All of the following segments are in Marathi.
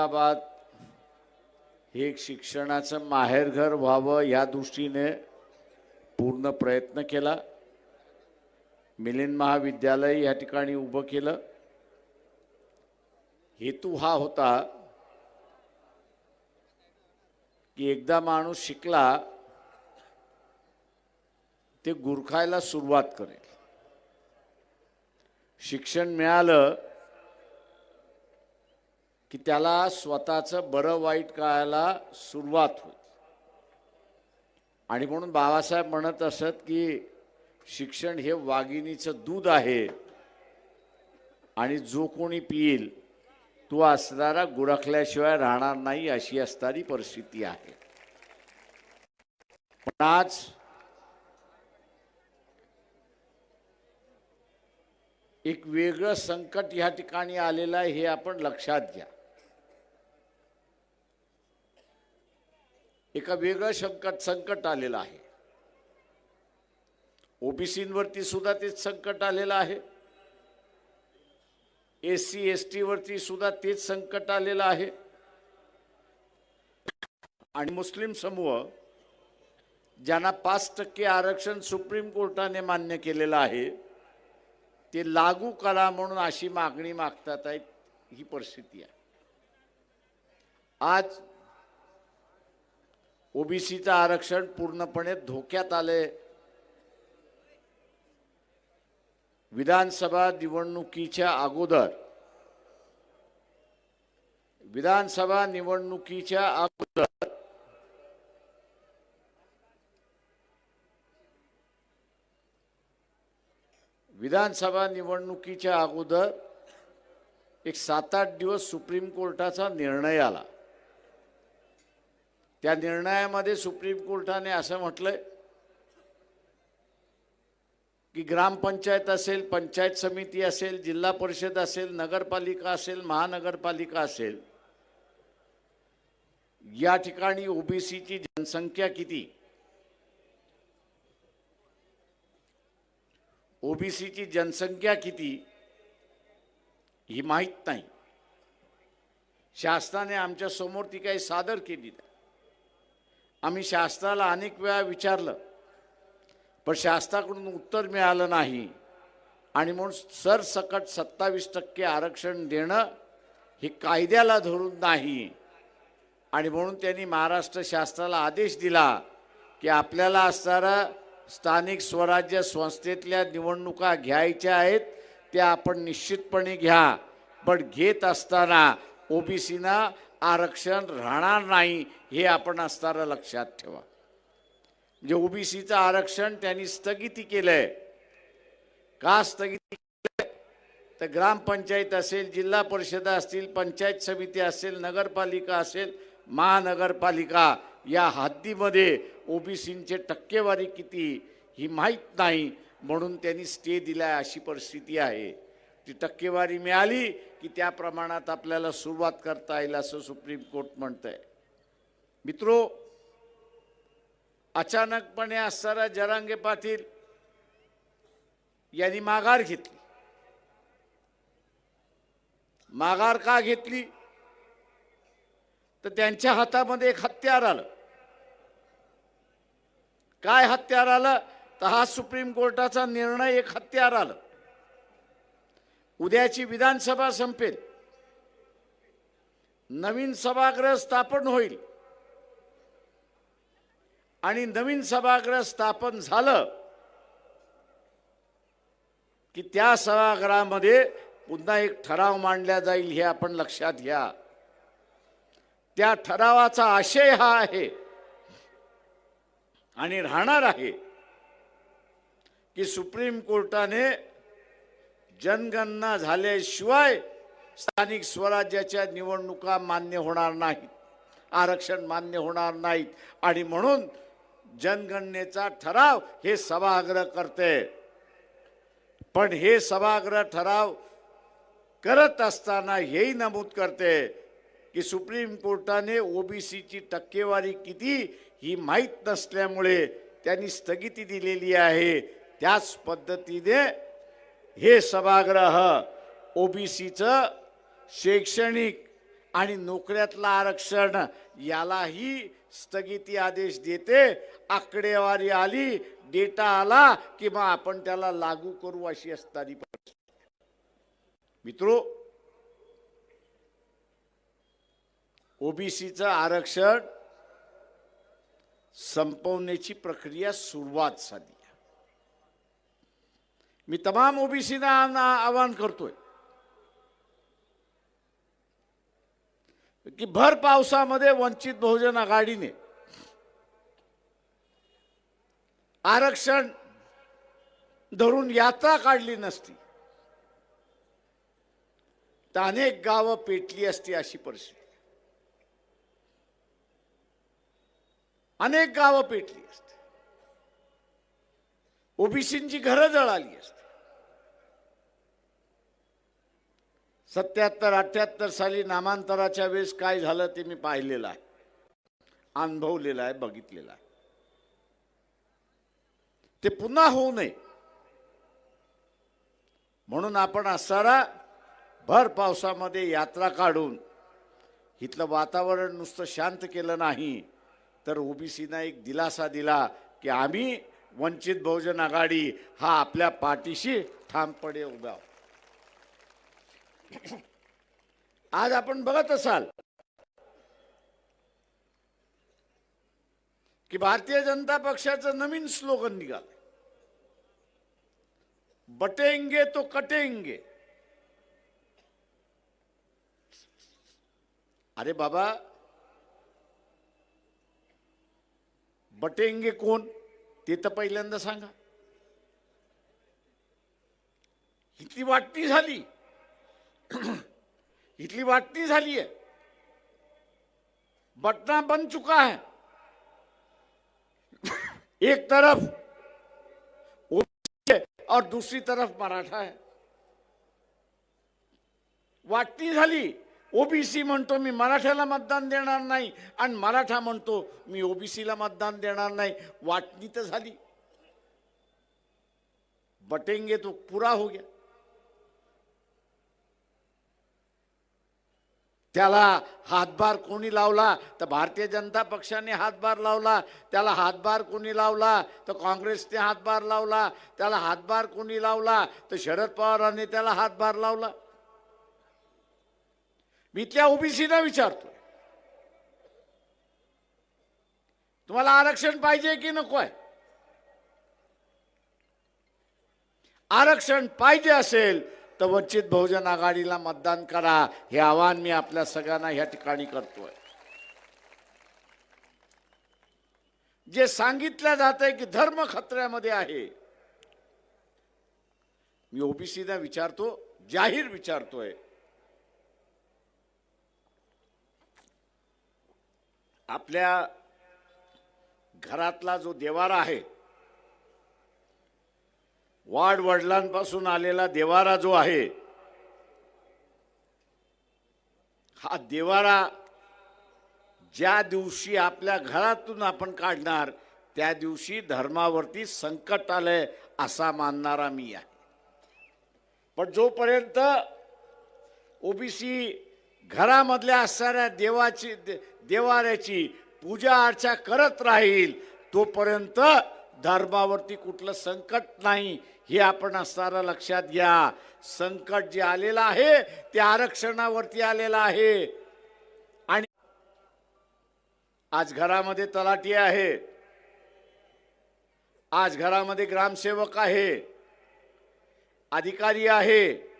औरंगाबाद हे एक शिक्षणाचं माहेरघर व्हावं या दृष्टीने पूर्ण प्रयत्न केला. मिलिंद महाविद्यालय या ठिकाणी उभं केलं. हेतू हा होता की एकदा माणूस शिकला ते गुरखायला सुरुवात करेल. शिक्षण मिळालं की त्याला स्वतःचं बरं वाईट कळायला सुरुवात होईल. आणि म्हणून बाबासाहेब म्हणत असत की शिक्षण हे वाघिणीचं दूध आहे आणि जो कोणी पिईल तो असणारा गुरखल्याशिवाय राहणार नाही अशी असणारी परिस्थिती आहे. पण आज एक वेगळं संकट या ठिकाणी आलेलं आहे हे आपण लक्षात घ्या. एका वेगळं संकट संकट आलेलं आहे. ओबीसीवरती सुद्धा तेच संकट आलेलं आहे. एस सी एस टी वरती सुद्धा तेच संकट आलेलं आहे. आणि मुस्लिम समूह ज्यांना पाच टक्के आरक्षण सुप्रीम कोर्टाने मान्य केलेलं आहे ते लागू करा म्हणून अशी मागणी मागतात आहेत ही परिस्थिती आहे. आज ओबीसीचं आरक्षण पूर्णपणे धोक्यात आले विधानसभा निवडणुकीच्या अगोदर विधानसभा निवडणुकीच्या अगोदर विधानसभा निवडणुकीच्या अगोदर एक सात आठ दिवस सुप्रीम कोर्टाचा निर्णय आला. त्या निर्णयामध्ये सुप्रीम कोर्टाने असं म्हटलंय की ग्रामपंचायत असेल पंचायत समिती असेल जिल्हा परिषद असेल नगरपालिका असेल महानगरपालिका असेल या ठिकाणी ओबीसीची जनसंख्या किती? ओबीसीची जनसंख्या किती ही माहीत नाही. शासनाने आमच्यासमोर ती काही सादर केली नाही. आम्ही शास्त्राला अनेक वेळा विचारलं पण शास्त्राकडून उत्तर मिळालं नाही. आणि म्हणून सरसकट सत्तावीस टक्के आरक्षण देणं हे कायद्याला धरून नाही. आणि म्हणून त्यांनी महाराष्ट्र शास्त्राला आदेश दिला की आपल्याला असणारा स्थानिक स्वराज्य संस्थेतल्या निवडणुका घ्यायच्या आहेत त्या आपण निश्चितपणे घ्या. पण घेत असताना ओबीसीना आरक्षण राहणार नाही हे आपण असणारं लक्षात ठेवा. म्हणजे ओबीसीचं आरक्षण त्यांनी स्थगिती केलंय. का स्थगिती केलंय? तर ग्रामपंचायत असेल जिल्हा परिषद असतील पंचायत समिती असेल नगरपालिका असेल महानगरपालिका या हद्दीमध्ये ओबीसींचे टक्केवारी किती ही माहीत नाही म्हणून त्यांनी स्टे दिलाय अशी परिस्थिती आहे. ती टक्केवारी मिळाली की त्या प्रमाणात आपल्याला सुरुवात करता येईल असं सुप्रीम कोर्ट म्हणतंय. मित्रो अचानकपणे असणारा जरांगे पाटील यांनी माघार घेतली. माघार का घेतली? तर त्यांच्या हातामध्ये एक हत्यार आलं. काय हत्यार आलं? तर हा सुप्रीम कोर्टाचा निर्णय एक हत्यार आलं. उद्याची विधानसभा संपेल. नवीन सभागृह स्थापन होईल. आणि नवीन सभागृह स्थापन झालं की त्या सभागृहामध्ये पुन्हा एक ठराव मांडला जाईल हे आपण लक्षात घ्या. त्या ठरावाचा आशय हा आहे आणि राहणार आहे की सुप्रीम कोर्टाने जनगणना झाल्याशिवाय स्थानिक स्वराज्याच्या निवडणुका मान्य होणार नाहीत आरक्षण मान्य होणार नाहीत. आणि म्हणून जनगणनेचा ठराव हे सभागृह करते. पण हे सभागृह ठराव करत असताना हेही नमूद करते की सुप्रीम कोर्टाने ओबीसीची टक्केवारी किती ही माहीत नसल्यामुळे त्यांनी स्थगिती दिलेली आहे. त्याच पद्धतीने हे सभागृह ओबीसीचं शैक्षणिक आणि नोकऱ्यातलं आरक्षण यालाही स्थगिती आदेश देते. आकडेवारी आली डेटा आला की मग आपण त्याला लागू करू अशी असणारी मित्रो ओबीसीचं आरक्षण संपवण्याची प्रक्रिया सुरुवात झाली. मी तमाम ओबीसीना आवाहन करतोय की भर पावसामध्ये वंचित बहुजन आघाडीने आरक्षण धरून यात्रा काढली नसती तर अनेक गावं पेटली असती अशी परिस्थिती. अनेक गावं पेटली असती. ओबीसींची घरं जळाली असती. सत्याहत्तर अठ्याहत्तर साली नामांतराच्या वेळेस काय झालं ते मी पाहिलेलं आहे. अनुभवलेलं आहे बघितलेलं आहे. ते पुन्हा होऊ नये. म्हणून आपण असणारा भर पावसामध्ये यात्रा काढून इथलं वातावरण नुसतं शांत केलं नाही तर ओबीसीना एक दिलासा दिला की आम्ही वंचित बहुजन आघाडी हा आपल्या पाठीशी ठामपणे उभा आज आपण बघत असाल की भारतीय जनता पक्षाचं नवीन स्लोगन निघाल. बटेंगे तो कटेंगे. अरे बाबा बटेंगे कोण? ते तर पहिल्यांदा सांगा. किती वाटणी झाली. इथली वाटणी झाली आहे. बटना बन चुका है. एक तरफ ओबीसी और दूसरी तरफ मराठा है. वाटणी झाली. ओबीसी म्हणतो मी मराठ्याला मतदान देणार नाही आणि मराठा म्हणतो मी ओबीसीला मतदान देणार नाही. वाटणी तर झाली. बटेंगे तो पूरा हो गया. त्याला हातभार कोणी लावला तर भारतीय जनता पक्षाने हातभार लावला त्याला हातभार कोणी लावला तर काँग्रेसने हातभार लावला त्याला हातभार कोणी लावला तर शरद पवारांनी त्याला हातभार लावला. मी त्या ओबीसीना विचारतो तुम्हाला आरक्षण पाहिजे की नको आहे? आरक्षण पाहिजे असेल तर वंचित बहुजन आघाडीला मतदान करा. हे आवाहन मी आपल्या सगळ्यांना ह्या ठिकाणी करतोय. जे सांगितलं जात आहे की धर्म खतऱ्यामध्ये आहे. मी ओबीसीना विचारतो जाहीर विचारतोय. आपल्या घरातला जो देवारा आहे वाडवडिलांपासून आलेला देवारा जो आहे हा देवारा ज्या दिवशी आपल्या घरातून आपण काढणार त्या दिवशी धर्मावरती संकट आलंय असा मानणारा मी आहे. पण जोपर्यंत ओबीसी घरामधल्या असणाऱ्या देवाची दे- देवाऱ्याची पूजा अर्चा करत राहील तोपर्यंत धर्मावरती कुठलं संकट नाही हे आपण असणारं लक्षात घ्या. संकट जे आलेलं आहे ते आरक्षणावरती आलेलं आहे. आणि आज घरामध्ये तलाठी आहे. आज घरामध्ये ग्रामसेवक आहे. अधिकारी आहे.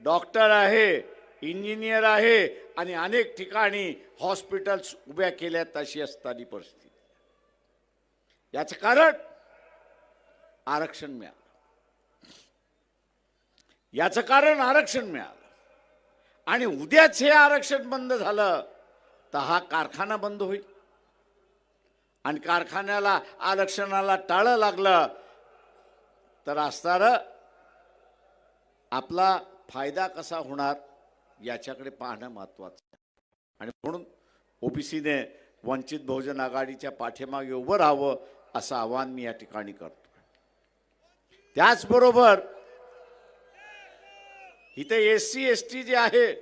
डॉक्टर आहे. इंजिनियर आहे. आणि अनेक ठिकाणी हॉस्पिटल्स उभ्या केल्यात अशी असताना परिस्थिती. याचं कारण आरक्षण मिळालं. याचं कारण आरक्षण मिळालं. आणि उद्याच हे आरक्षण बंद झालं तर हा कारखाना बंद होईल. आणि कारखान्याला आरक्षणाला टाळं लागलं तर असणार आपला फायदा कसा होणार याच्याकडे पाहणं महत्वाचं आहे. आणि म्हणून ओबीसीने वंचित बहुजन आघाडीच्या पाठीमागे उभं राहावं असं आवाहन मी या ठिकाणी करतो त्याचबरोबर इथे एस सी एस टी जे आहे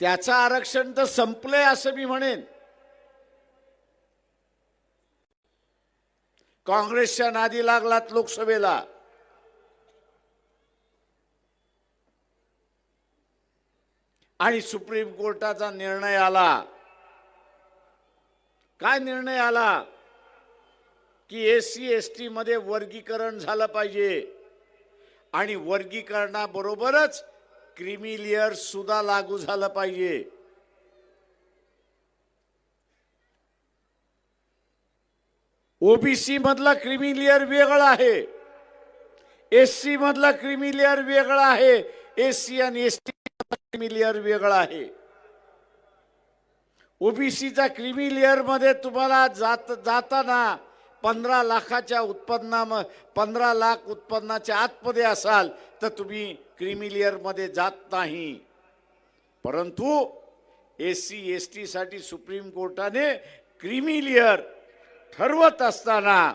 त्याचं आरक्षण तर संपलंय असं मी म्हणेन. काँग्रेसच्या नादी लागलात लोकसभेला. आणि सुप्रीम कोर्टाचा निर्णय आला. काय निर्णय आला? की एस सी एस टी मध्ये वर्गीकरण झालं पाहिजे. आणि वर्गीकरणाबरोबरच क्रिमिलियर सुद्धा लागू झालं पाहिजे. ओबीसी मधला क्रिमिलियर वेगळा आहे. एससी मधला क्रिमिलियर वेगळा आहे. एससी आणि एसटी क्रिमिलियर वेगळा आहे. ओबीसीचा क्रिमिलियरमध्ये तुम्हाला जात जाताना पंधरा लाखाच्या उत्पन्ना पंधरा लाख उत्पन्नाच्या आतमध्ये असाल तर तुम्ही क्रिमिलियरमध्ये जात नाही. परंतु एस सी एस टी साठी सुप्रीम कोर्टाने क्रिमिलियर ठरवत असताना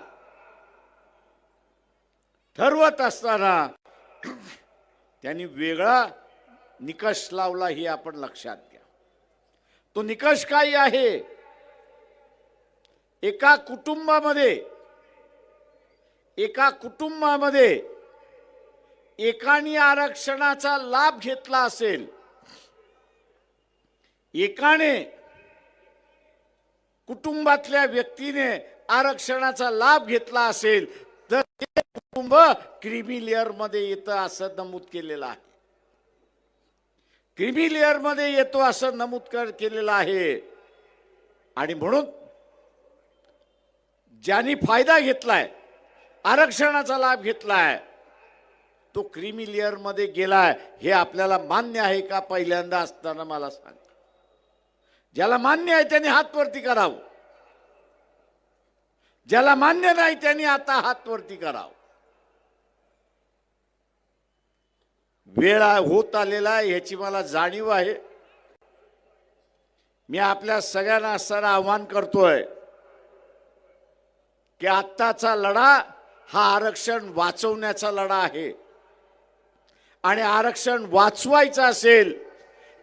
ठरवत असताना त्यांनी वेगळा निकष लावला हे आपण लक्षात घ्या. तो निकष काय आहे? एका कुटुंबामध्ये एका कुटुंबामध्ये एकाने आरक्षणाचा लाभ घेतला असेल एकाने कुटुंबातल्या व्यक्तीने आरक्षणाचा लाभ घेतला असेल तर ते कुटुंब क्रिमिलियर लेअरमध्ये येतं असं नमूद केलेलं आहे. क्रिमिलियर लेअरमध्ये येतो असं नमूद केलेलं आहे. आणि म्हणून ज्यांनी फायदा घेतलाय आरक्षणाचा लाभ घेतलाय तो क्रिमिलियरमध्ये गेलाय हे आपल्याला मान्य आहे का? पहिल्यांदा असताना मला सांग. ज्याला मान्य आहे त्यांनी हातवरती करावं. ज्याला मान्य नाही त्यांनी आता हातवरती करावं. वेळ होत आलेला आहे ह्याची मला जाणीव आहे. मी आपल्या सगळ्यांना असताना आव्हान करतोय की आत्ताचा लढा हा आरक्षण वाचवण्याचा लढा आहे. आणि आरक्षण वाचवायचं असेल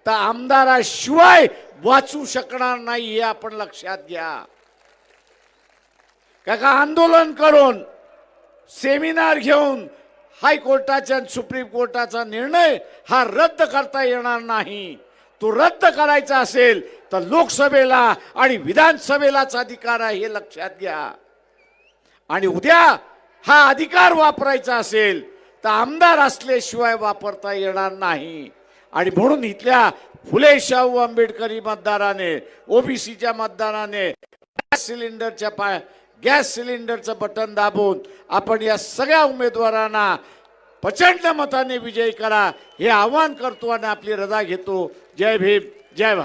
तर आमदाराशिवाय वाचू शकणार नाही हे आपण लक्षात घ्या. का का आंदोलन करून सेमिनार घेऊन हायकोर्टाच्या सुप्रीम कोर्टाचा निर्णय हा रद्द करता येणार नाही. तो रद्द करायचा असेल तर लोकसभेला आणि विधानसभेलाच अधिकार आहे हे लक्षात घ्या. आणि उद्या हा अधिकार वापरायचा असेल तर आमदार असल्याशिवाय वापरता येणार नाही. आणि म्हणून इथल्या फुले शाहू आंबेडकरी मतदाराने ओबीसीच्या मतदाराने गॅस सिलेंडरच्या पा गॅस सिलेंडरचं बटन दाबून आपण या सगळ्या उमेदवारांना प्रचंड मताने विजयी करा हे आवाहन करतो आणि आपली रजा घेतो. जय भीम जय भारत.